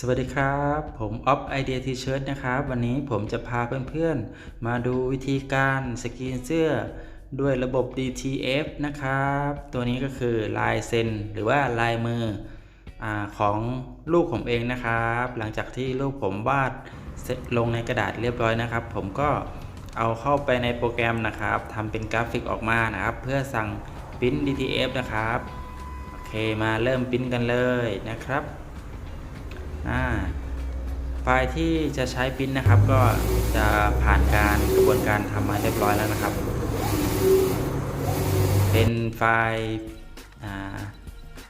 สวัสดีครับ ผมออฟไอเดียทีเชิร์ตนะครับ วันนี้ผมจะพาเพื่อนๆ มาดูวิธีการสกรีนเสื้อ ด้วยระบบ DTF นะครับ ตัวนี้ก็คือลายเซ็นหรือว่าลายมืออของลูกผมเองนะครับ หลังจากที่ลูกผมวาดเสร็จลงในกระดาษเรียบร้อยนะครับ ผมก็เอาเข้าไปในโปรแกรมนะครับทำเป็นกราฟิกออกมานะครับ เพื่อสั่งปริ้น DTF นะครับ โอเคมาเริ่มปริ้นกันเลยนะครับ อ่าไฟล์ที่จะใช้ปริ้นนะครับ ก็จะผ่านการกระบวนการทำมาเรียบร้อยแล้วนะครับ เป็นไฟล์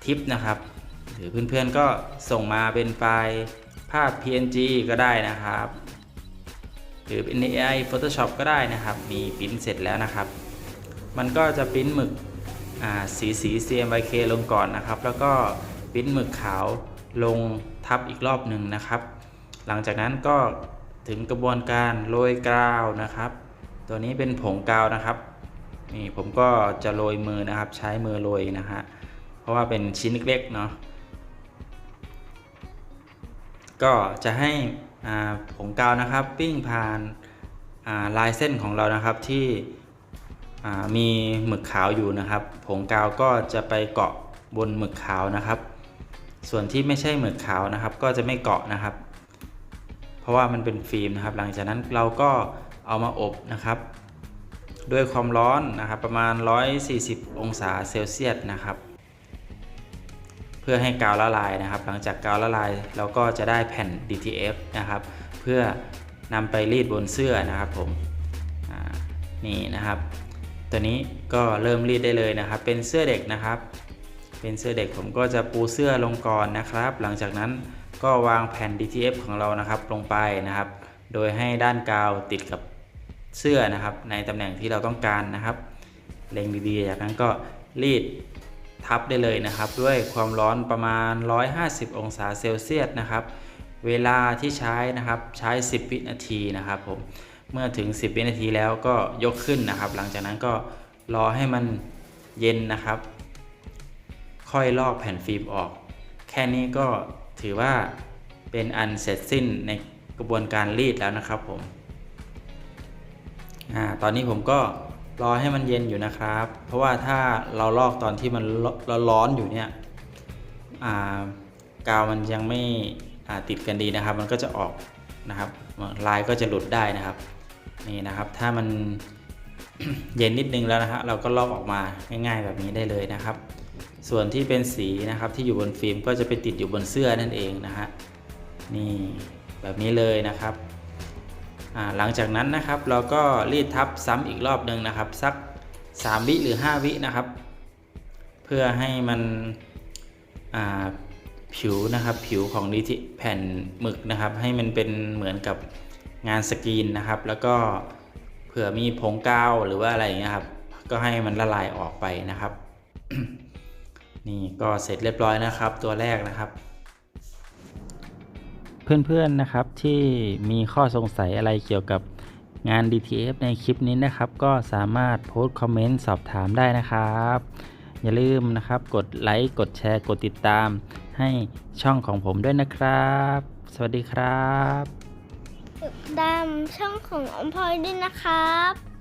ทิปนะครับ หรือเพื่อนๆก็ส่งมาเป็นไฟล์ภาพ PNG ก็ได้นะครับ หรือเป็น AI Photoshop ก็ได้นะครับ มีปริ้นเสร็จแล้วนะครับ มันก็จะปริ้นหมึกสีสี CMYK ลงก่อนนะครับ แล้วก็ปริ้นหมึกขาว ลงทับอีกรอบหนึ่งนะครับ หลังจากนั้นก็ถึงกระบวนการโรยกาวนะครับ ตัวนี้เป็นผงกาวนะครับนี่ผมก็จะโรยมือนะครับ ใช้มือโรยนะฮะเพราะว่าเป็นชิ้นเล็กๆเนาะก็จะให้ผงกาวนะครับปิ้งผ่านาลายเส้นของเรานะครับที่มีหมึกขาวอยู่นะครับ ผงกาวก็จะไปเกาะบนหมึกขาวนะครับ ส่วนที่ไม่ใช่หมึกขาวนะครับ ก็จะไม่เกาะนะครับ เพราะว่ามันเป็นฟิล์มนะครับ หลังจากนั้นเราก็เอามาอบนะครับ ด้วยความร้อนนะครับ ประมาณ 140 องศาเซลเซียสนะครับ เพื่อให้กาวละลายนะครับ หลังจากกาวละลายเราก็จะได้แผ่น DTF นะครับ เพื่อนำไปรีดบนเสื้อนะครับผมนี่นะครับ ตัวนี้ก็เริ่มรีดได้เลยนะครับ เป็นเสื้อเด็กนะครับ เป็นเสื้อเด็กผมก็จะปูเสื้อลงก่อนนะครับ หลังจากนั้นก็วางแผ่น DTF ของเรานะครับลงไปนะครับ โดยให้ด้านกาวติดกับเสื้อนะครับ ในตำแหน่งที่เราต้องการนะครับเล็งดีๆจากนั้นก็รีดทับได้เลยนะครับ ด้วยความร้อนประมาณ 150 องศาเซลเซียสนะครับ เวลาที่ใช้นะครับใช้ 10 วินาทีนะครับผมเมื่อถึง 10 วินาทีแล้วก็ยกขึ้นนะครับ หลังจากนั้นก็รอให้มันเย็นนะครับ ค่อยลอกแผ่นฟิล์มออก แค่นี้ก็ถือว่าเป็นอันเสร็จสิ้นในกระบวนการรีดแล้วนะครับผมอาตอนนี้ผมก็รอให้มันเย็นอยู่นะครับ เพราะว่าถ้าเราลอกตอนที่มันร้อนอยู่เนี่ยอ่ากาวมันยังไม่ติดกันดีนะครับ มันก็จะออกนะครับลายก็จะหลุดได้นะครับนี่นะครับถ้ามันเย็นนิดนึงแล้วนะฮะเราก็ลอกออกมาง่ายๆแบบนี้ได้เลยนะครับ ส่วนที่เป็นสีนะครับที่อยู่บนฟิล์มก็จะไปติดอยู่บนเสื้อนั่นเองนะฮะนี่แบบนี้เลยนะครับหลังจากนั้นนะครับเราก็รีดทับซ้ำอีกรอบหนึ่งนะครับสัก 3 วิหรือ 5 วินะครับ เพื่อให้มันผิวนะครับผิวของดีที่แผ่นหมึกนะครับ ให้มันเป็นเหมือนกับงานสกรีนนะครับ แล้วก็เผื่อมีผงกาวหรือว่าอะไรอย่างเงี้ยครับก็ให้มันละลายออกไปนะครับ นี่ก็เสร็จเรียบร้อยนะครับ ตัวแรกนะครับ เพื่อนๆนะครับที่มีข้อสงสัยอะไรเกี่ยวกับงาน DTF ในคลิปนี้นะครับ ก็สามารถโพสต์คอมเมนต์สอบถามได้นะครับ อย่าลืมนะครับ กดไลค์กดแชร์กดติดตาม ให้ช่องของผมด้วยนะครับ สวัสดีครับดามช่องของอมพลอยด้วยนะครับ